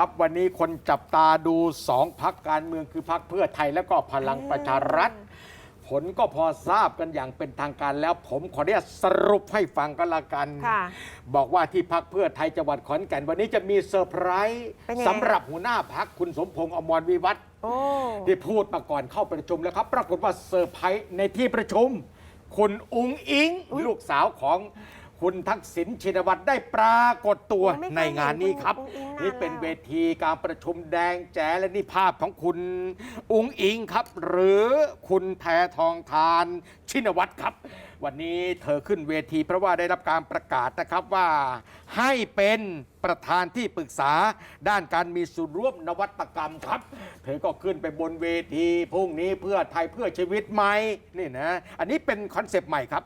ครับวันนี้คนจับตาดูสองพักการเมืองคือพักเพื่อไทยและก็พลังประชารัฐ ผลก็พอทราบกันอย่างเป็นทางการแล้ว ผมขออนุญาตสรุปให้ฟังก็แล้วกันค่ะบอกว่าที่พักเพื่อไทยจังหวัดขอนแก่น วันนี้จะมีเซอร์ไพรส์เป็นยังไงสำหรับหัวหน้าพักคุณสมพงษ์อมรวิวัฒน์โอ้ที่พูดมาก่อนเข้าประชุมแล้วครับ ปรากฏว่าเซอร์ไพรส์ในที่ประชุม คุณอุงอิงลูกสาวของ คุณทักษิณชินวัตรได้ปรากฏตัวไม่เคยในงานนี้ครับ เห็นคุณอุ๋งอิ๊งนานนี่เป็นแล้วเวทีการประชุมแดงแจ๋และนี่ภาพของคุณ อุงอิงครับ หรือคุณแพทองทาน ชินวัตรครับ วันนี้เธอขึ้นเวทีเพราะว่าได้รับการประกาศนะครับว่าให้เป็นประธานที่ปรึกษาด้านการมีส่วนร่วมนวัตกรรมครับ เธอก็ขึ้นไปบนเวทีพรุ่งนี้เพื่อไทยเพื่อชีวิตใหม่นี่นะ อันนี้เป็นคอนเซปต์ใหม่ครับ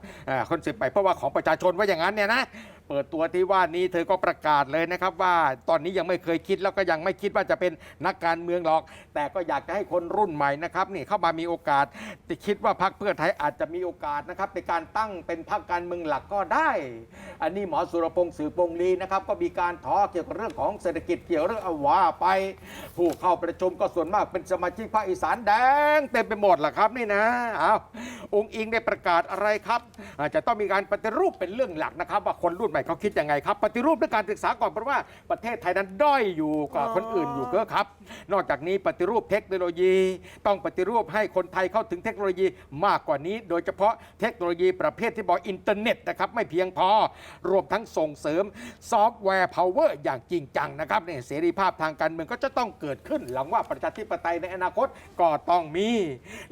คอนเซปต์ใหม่เพราะว่าของประชาชนว่าอย่างนั้นเนี่ยนะ เปิดตัวที่ว่านี้เธอก็ประกาศเลยนะครับ ว่าตอนนี้ยังไม่เคยคิดแล้วก็ยังไม่คิดว่าจะเป็นนักการเมืองหรอก แต่ก็อยากจะให้คนรุ่นใหม่นะครับนี่เข้ามามีโอกาสที่คิดว่าพรรคเพื่อไทยอาจจะมีโอกาสนะครับในการตั้งเป็นพรรคการเมืองหลักก็ได้ อันนี้หมอสุรพงศ์สือปงลีนะครับก็มีการท้อเกี่ยวกับเรื่องของเศรษฐกิจเกี่ยวเรื่องอว่าไป ผู้เข้าประชุมก็ส่วนมากเป็นสมาชิกภาคอีสานแดงเต็มไปหมดล่ะครับนี่นะเอาองค์อิงได้ประกาศอะไรครับอาจจะต้องมีการปฏิรูปเป็นเรื่องหลักนะครับ ว่าคนรุ่นใหม่เขาคิดยังไงครับ ปฏิรูปด้วยการศึกษาก่อนเพราะว่าประเทศไทยนั้นด้อยอยู่กว่าคนอื่นอยู่เก็ครับ นอกจากนี้ปฏิรูปเทคโนโลยี ต้องปฏิรูปให้คนไทยเข้าถึงเทคโนโลยีมากกว่านี้ โดยเฉพาะเทคโนโลยีประเภทที่บอกอินเทอร์เน็ตนะครับไม่เพียงพอรวมทั้งส่งเสริมซอฟต์แวร์พาวเวอร์อย่างจริงจังนะครับเนี่ยเสรีภาพทางการเมืองก็จะต้องเกิดขึ้น หลังว่าประชาธิปไตยในอนาคตก็ต้องมี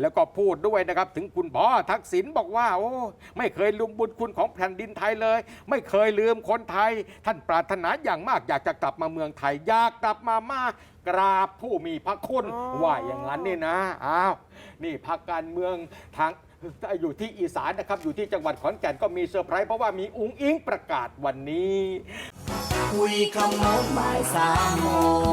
แล้วก็พูดด้วยนะครับถึงคุณพ่อทักษิณบอกว่าโอ้ไม่เคยลืมบุญคุณของแผ่นดินไทยเลย ไม่เคยลืมคนไทย ท่านปรารถนาอย่างมากอยากจะกลับมาเมืองไทย อยากกลับมามากกราบผู้มีพระคุณอ๋อ ว่าอย่างนั้นนี่นะอ้าวนี่พักการเมืองทางอยู่ที่อีสานนะครับ อยู่ที่จังหวัดขอนแก่นก็มีเซอร์ไพรส์เพราะว่ามีอุ้งอิงประกาศวันนี้ คุยขโมงบ่ายสามโมง